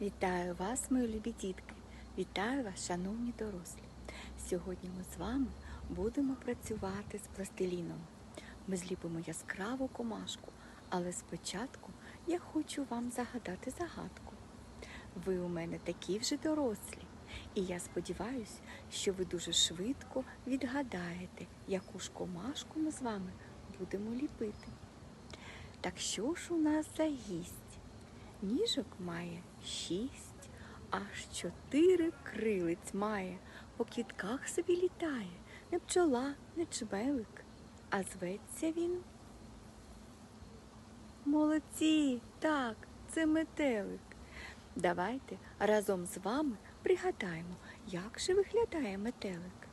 Вітаю вас, мої любі дітки! Вітаю вас, шановні дорослі! Сьогодні ми з вами будемо працювати з пластиліном. Ми зліпимо яскраву комашку, але спочатку я хочу вам загадати загадку. Ви у мене такі вже дорослі, і я сподіваюся, що ви дуже швидко відгадаєте, яку ж комашку ми з вами будемо ліпити. Так що ж у нас за гість? Ніжок має шість, аж чотири крилиць має, по квітках собі літає, не пчола, не чмелик, а зветься він. Молодці, так, це метелик. Давайте разом з вами пригадаємо, як же виглядає метелик.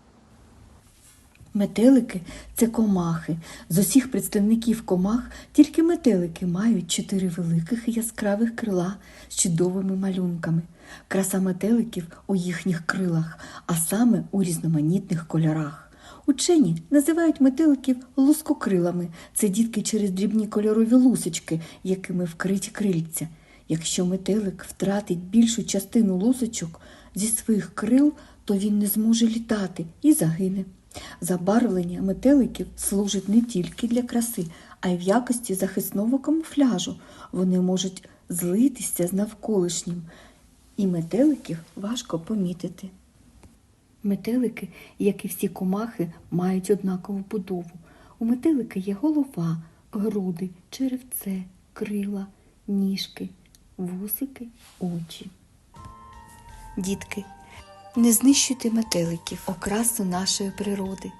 Метелики це комахи. З усіх представників комах тільки метелики мають чотири великих яскравих крила з чудовими малюнками. Краса метеликів у їхніх крилах, а саме у різноманітних кольорах. Учені називають метеликів лускокрилами. Це дітки через дрібні кольорові лусочки, якими вкриті крильця. Якщо метелик втратить більшу частину лусочок зі своїх крил, то він не зможе літати і загине. Забарвлення метеликів служить не тільки для краси, а й в якості захисного камуфляжу. Вони можуть злитися з навколишнім, і метеликів важко помітити. Метелики, як і всі комахи, мають однакову будову. У метелика є голова, груди, черевце, крила, ніжки, вусики, очі. Дітки, не знищуйте метеликів, окрасу нашої природи.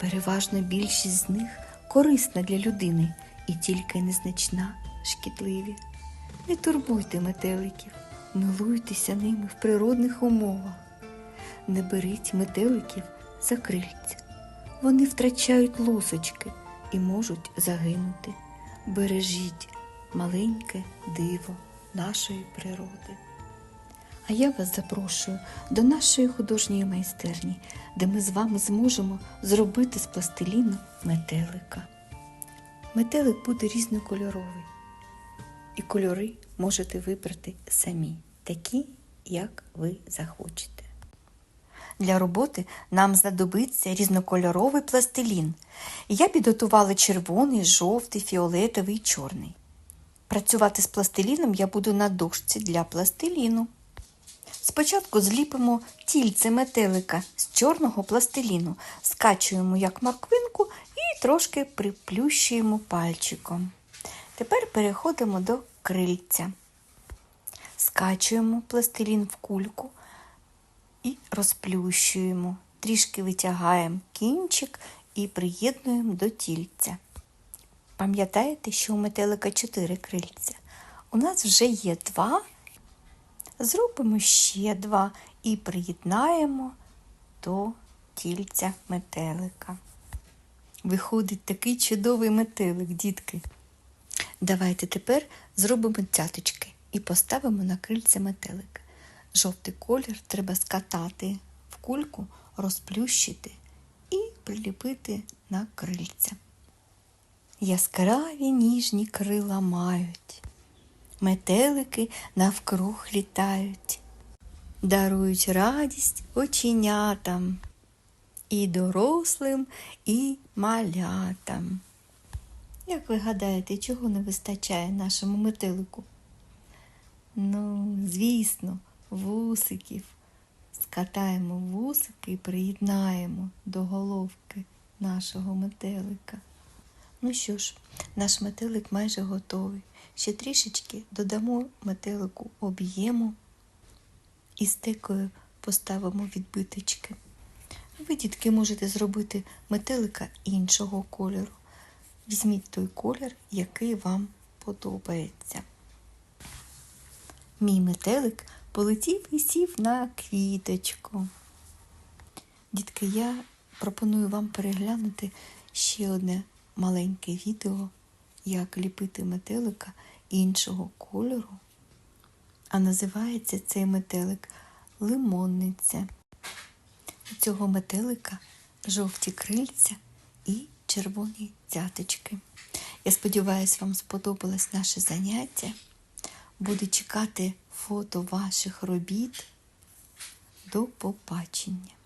Переважно більшість з них корисна для людини і тільки незначна, шкідливі. Не турбуйте метеликів, милуйтеся ними в природних умовах. Не беріть метеликів за крильця. Вони втрачають лусочки і можуть загинути. Бережіть маленьке диво нашої природи. А я вас запрошую до нашої художньої майстерні, де ми з вами зможемо зробити з пластиліну метелика. Метелик буде різнокольоровий, і кольори можете вибрати самі, такі, як ви захочете. Для роботи нам знадобиться різнокольоровий пластилін. Я підготувала червоний, жовтий, фіолетовий і чорний. Працювати з пластиліном я буду на дошці для пластиліну. Спочатку зліпимо тільце метелика з чорного пластиліну, скачуємо як морквинку і трошки приплющуємо пальчиком. Тепер переходимо до крильця. Скачуємо пластилін в кульку і розплющуємо. Трішки витягаємо кінчик і приєднуємо до тільця. Пам'ятаєте, що у метелика чотири крильця? У нас вже є два. Зробимо ще два і приєднаємо до тільця метелика. Виходить такий чудовий метелик, дітки. Давайте тепер зробимо цяточки і поставимо на крильце метелика. Жовтий колір треба скатати в кульку, розплющити і приліпити на крильця. Яскраві ніжні крила мають метелики навкруг літають, дарують радість оченятам і дорослим, і малятам. Як ви гадаєте, чого не вистачає нашому метелику? Ну, звісно, вусиків. Скатаємо вусики і приєднаємо до головки нашого метелика. Ну що ж, наш метелик майже готовий. Ще трішечки додамо метелику об'єму і стекою поставимо відбиточки. Ви, дітки, можете зробити метелика іншого кольору. Візьміть той колір, який вам подобається. Мій метелик полетів і сів на квіточку. Дітки, я пропоную вам переглянути ще одне маленьке відео, як ліпити метелика іншого кольору. А називається цей метелик лимонниця. У цього метелика жовті крильця і червоні цяточки. Я сподіваюся, вам сподобалось наше заняття. Буду чекати фото ваших робіт. До побачення!